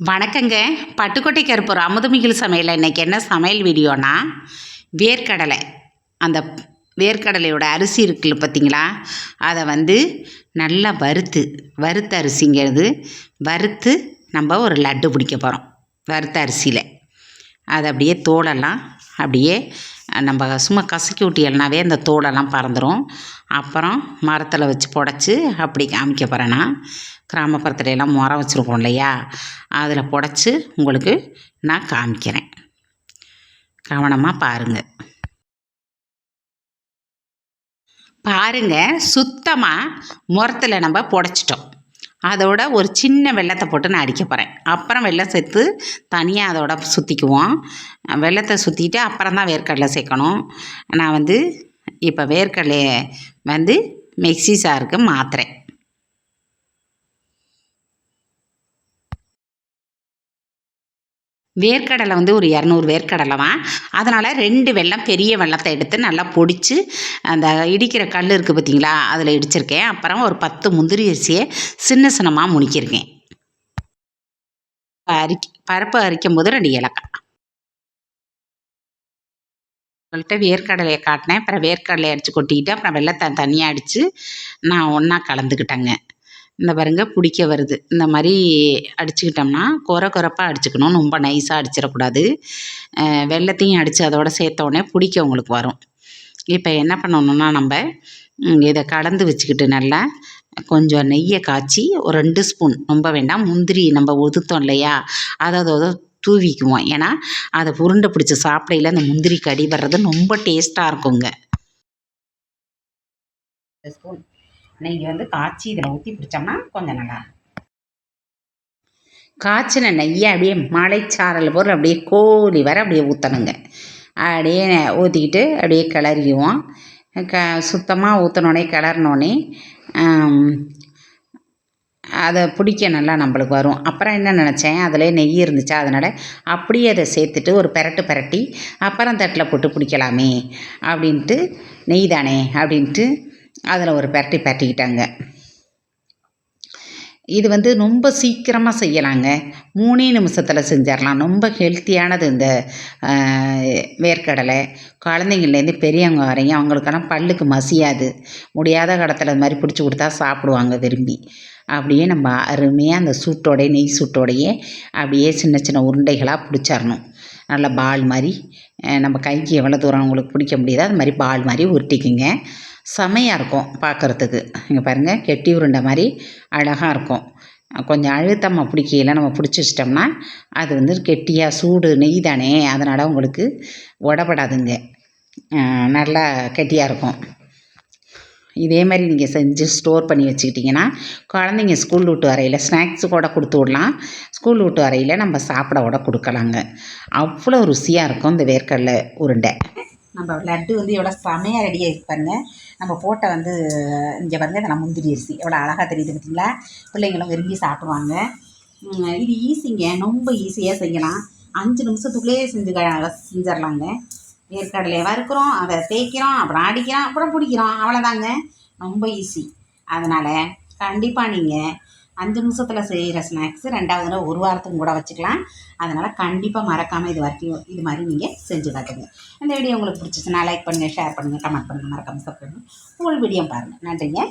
வணக்கங்க. பட்டுக்கோட்டை கருப்பூர் அமுதமிகில் சமையல் இன்றைக்கி என்ன சமையல் வீடியோனா? வேர்க்கடலை. அந்த வேர்க்கடலையோட அரிசி இருக்குல்ல பார்த்தீங்களா அதை வந்து நல்லா வறுத்து வறுத்த அரிசிங்கிறது வறுத்து நம்ம ஒரு லட்டு பிடிக்க போகிறோம் வறுத்த அரிசியில். அதை அப்படியே தோலெல்லாம் அப்படியே நம்ம சும்மா கசக்கி விட்டியல்னாவே அந்த தோலெல்லாம் பறந்துடும் அப்புறம் மரத்தில் வச்சு புடச்சி அப்படி காமிக்க போகிறேன் நான். கிராமப்புறத்துல எல்லாம் முறம் வச்சுருக்கோம் இல்லையா? அதில் புடச்சி உங்களுக்கு நான் காமிக்கிறேன். கவனமாக பாருங்கள் பாருங்க சுத்தமாக முரத்தில் நம்ம புடச்சிட்டோம். அதோட ஒரு சின்ன வெள்ளத்தை போட்டு நான் அடிக்க போகிறேன் அப்புறம் வெள்ளம் சேர்த்து தனியாக அதோட சுற்றிக்குவோம் வெள்ளத்தை சுற்றிட்டு அப்புறம் தான் வேர்க்கடலை சேர்க்கணும். நான் வந்து இப்போ வேர்க்கடலையை வந்து மிக்சி சாருக்கு மாத்துறேன். வேர்க்கடலை வந்து ஒரு இரநூறு வேர்க்கடலைவா? அதனால் ரெண்டு வெள்ளம் பெரிய வெள்ளத்தை எடுத்து நல்லா பொடிச்சு அந்த இடிக்கிற கல் இருக்குது பார்த்தீங்களா அதில் இடிச்சிருக்கேன். அப்புறம் ஒரு பத்து முந்திரி அரிசியை சின்ன சின்னமாக முனிக்கிருக்கேன். அரிக்க பருப்பு அரிக்கும் போது ரெண்டு ஏலக்காய். உங்கள்கிட்ட வேர்க்கடலையை காட்டினேன். அப்புறம் வேர்க்கடலையை அடித்து கொட்டிக்கிட்டு அப்புறம் வெள்ளத்தை தனியாக அடித்து நான் ஒன்றா கலந்துக்கிட்டேங்க. இந்த பாருங்க பிடிக்க வருது. இந்த மாதிரி அடிச்சுக்கிட்டோம்னா குறை குறைப்பாக அடிச்சுக்கணும். ரொம்ப நைஸாக அடிச்சிடக்கூடாது. வெள்ளத்தையும் அடித்து அதோட சேர்த்த உடனே பிடிக்க உங்களுக்கு வரும். இப்போ என்ன பண்ணணும்னா நம்ம இதை கலந்து வச்சுக்கிட்டு நல்லா கொஞ்சம் நெய்யை காய்ச்சி ஒரு ரெண்டு ஸ்பூன் ரொம்ப வேண்டாம் முந்திரி நம்ம ஒதுத்தோம் இல்லையா? அதை அதோட தூவிக்குவோம். ஏன்னா அதை உருண்டை பிடிச்சி சாப்பிடையில அந்த முந்திரி கடி வர்றது ரொம்ப டேஸ்ட்டாக இருக்குங்க. ஸ்பூன் நெய் வந்து காய்ச்சி இதில் ஊற்றி பிடிச்சோம்னா கொஞ்சம் நல்லா காய்ச்சின நெய்யை அப்படியே மலைச்சாரல் பொருள் அப்படியே கோழி வர அப்படியே ஊற்றணுங்க அப்படியே ஊற்றிக்கிட்டு அப்படியே கிளறிவோம் க சுத்தமாக ஊற்றினோடனே கிளறினோடனே அதை பிடிக்க நல்லா நம்மளுக்கு வரும். அப்புறம் என்ன நினச்சேன்? அதில் நெய் இருந்துச்சா? அதனால் அப்படியே அதை சேர்த்துட்டு ஒரு பெரட்டு பெரட்டி அப்புறம் தட்டில் போட்டு பிடிக்கலாமே அப்படின்ட்டு நெய் தானே அப்படின்ட்டு அதில் ஒரு பெரட்டி பெரட்டிக்கிட்டாங்க. இது வந்து ரொம்ப சீக்கிரமாக செய்யலாங்க. மூணே நிமிஷத்தில் செஞ்சிடலாம். ரொம்ப ஹெல்த்தியானது இந்த வேர்க்கடலை. குழந்தைங்கள்லேருந்து பெரியவங்க வரையும் அவங்களுக்கெல்லாம் பல்லுக்கு மசியாது. முடியாத கடத்தில் இது மாதிரி பிடிச்சி கொடுத்தா சாப்பிடுவாங்க விரும்பி. அப்படியே நம்ம அருமையாக அந்த சூட்டோடைய நெய் சூட்டோடையே அப்படியே சின்ன சின்ன உருண்டைகளாக பிடிச்சிடணும். நல்ல பால் மாதிரி. நம்ம கைக்கு எவ்வளோ தூரம் அவங்களுக்கு பிடிக்க முடியுதோ அது மாதிரி பால் மாதிரி உருட்டிக்குங்க. செமையாக இருக்கும் பார்க்குறதுக்கு. இங்கே பாருங்கள் கெட்டி உருண்டை மாதிரி அழகாக இருக்கும். கொஞ்சம் அழுத்தமாக பிடிக்கையில் நம்ம பிடிச்சி வச்சிட்டோம்னா அது வந்து கெட்டியாக சூடு நெய் தானே அதனால் உங்களுக்கு உடப்படாதுங்க. நல்லா கெட்டியாக இருக்கும். இதே மாதிரி நீங்கள் செஞ்சு ஸ்டோர் பண்ணி வச்சுக்கிட்டிங்கன்னா குழந்தைங்க ஸ்கூல் விட்டு வரையில் ஸ்நாக்ஸு கூட கொடுத்து விடலாம். ஸ்கூல் விட்டு வரையில் நம்ம சாப்பிட கூட கொடுக்கலாங்க. அவ்வளோ ருசியாக இருக்கும் இந்த வேர்க்கடலை உருண்டை. நம்ம லட்டு வந்து எவ்வளோ செமையாக ரெடியாக இருக்கு பாருங்க. நம்ம போட்ட வந்து இங்கே பாருங்க இதில் முந்திரி அரிசி. எவ்வளோ அழகாக தெரியுது பார்த்தீங்களா பிள்ளைங்களும் விரும்பி சாப்பிடுவாங்க. இது ஈஸிங்க. ரொம்ப ஈஸியாக செய்யலாம். அஞ்சு நிமிஷத்துக்குள்ளேயே செஞ்சு க- செஞ்சிடலாங்க. வேர்க்கடலையை வறுக்கிறோம் அதை தேய்க்கிறோம் அப்புறம் அடிக்கிறோம் அப்புறம் பிடிக்கிறோம். அவ்வளோதாங்க ரொம்ப ஈஸி. அதனால் கண்டிப்பாக நீங்கள் அஞ்சு நிமிஷத்தில் செய்கிற ஸ்நாக்ஸ் ரெண்டாவது தடவை ஒரு வாரத்துக்கும் கூட வச்சுக்கலாம். அதனால் கண்டிப்பாக மறக்காமல் இது வரைக்கும் இது மாதிரி நீங்கள் செஞ்சு காட்டுங்க இந்த வீடியோ உங்களுக்கு பிடிச்சிச்சுன்னா லைக் பண்ணுங்கள் ஷேர் பண்ணுங்கள் கமெண்ட் பண்ணுங்கள் மறக்காமல் சப்ஸ்கிரைப் பண்ணுங்கள் ஃபுல் வீடியோ பாருங்கள் நன்றிங்க.